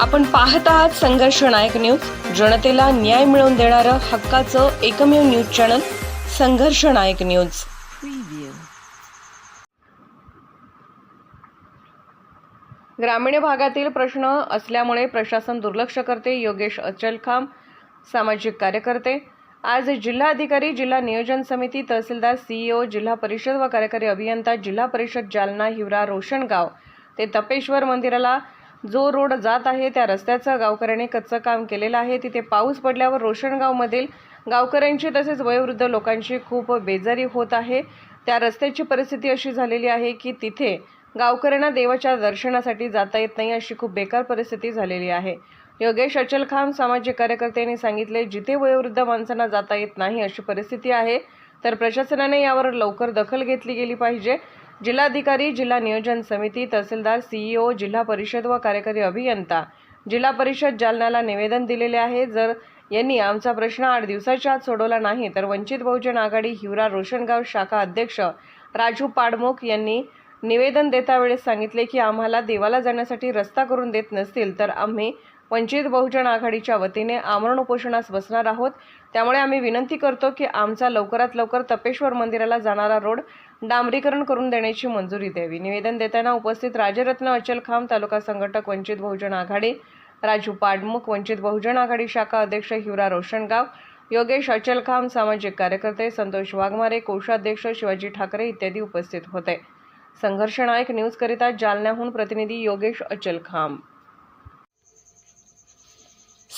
आपण पाहत आहात संघर्ष नायक न्यूज. जनतेला न्याय मिळवून देणारं हक्काचं एकमेव न्यूज चॅनल संघर्ष नायक न्यूज. ग्रामीण भागातील प्रश्न असल्यामुळे प्रशासन दुर्लक्ष करते योगेश अचलखाम सामाजिक कार्यकर्ते. आज जिल्हाधिकारी जिल्हा नियोजन समिती तहसीलदार सीईओ जिल्हा परिषद व कार्यकारी अभियंता जिल्हा परिषद जालना हिवरा रोशनगाव. ते तपेश्वर मंदिराला जो रोड जात आहे त्या रस्त्याचं गावकऱ्यांनी कच्चं काम केलेलं आहे. तिथे पाऊस पडल्यावर रोशनगावमधील गावकऱ्यांची तसेच वयोवृद्ध लोकांची खूप बेजारी होत आहे. त्या रस्त्याची परिस्थिती अशी झालेली आहे की तिथे गावकऱ्यांना देवाच्या दर्शनासाठी जाता येत नाही अशी खूप बेकार परिस्थिती झालेली आहे. योगेश अचलखाम सामाजिक कार्यकर्त्यांनी सांगितले जिथे वयोवृद्ध माणसांना जाता येत नाही अशी परिस्थिती आहे तर प्रशासनाने यावर लवकर दखल घेतली गेली पाहिजे. जिल्हाधिकारी जिल्हा नियोजन समिती तहसीलदार सीईओ जिल्हा परिषद व कार्यकारी अभियंता. जिल्हा परिषद जालन्याला निवेदन दिलेले आहे. जर यांनी आमचा प्रश्न आठ दिवसाच्या आत सोडवला नाही तर वंचित बहुजन आघाडी हिवरा रोशनगाव शाखा अध्यक्ष राजू पाडमुख यांनी निवेदन देता वेळेस सांगितले की आम्हाला देवाला जाण्यासाठी रस्ता करून देत नसतील तर आम्ही वंचित बहुजन आघाडीच्या वतीने आमरण उपोषणास बसणार आहोत. त्यामुळे आम्ही विनंती करतो की आमचा लवकरात लवकर तपेश्वर मंदिराला जाणारा रोड डांबरीकरण करून देण्याची मंजुरी द्यावी. निवेदन देताना उपस्थित राजरत्न अचलखांब तालुका संघटक वंचित बहुजन आघाडी राजू पाडमुख वंचित बहुजन आघाडी शाखा अध्यक्ष हिवरा रोशनगाव योगेश अचलखाम सामाजिक कार्यकर्ते संतोष वाघमारे कोषाध्यक्ष शिवाजी ठाकरे इत्यादी उपस्थित होते. संघर्ष नायक न्यूजकरिता जालन्याहून प्रतिनिधी योगेश अचलखांब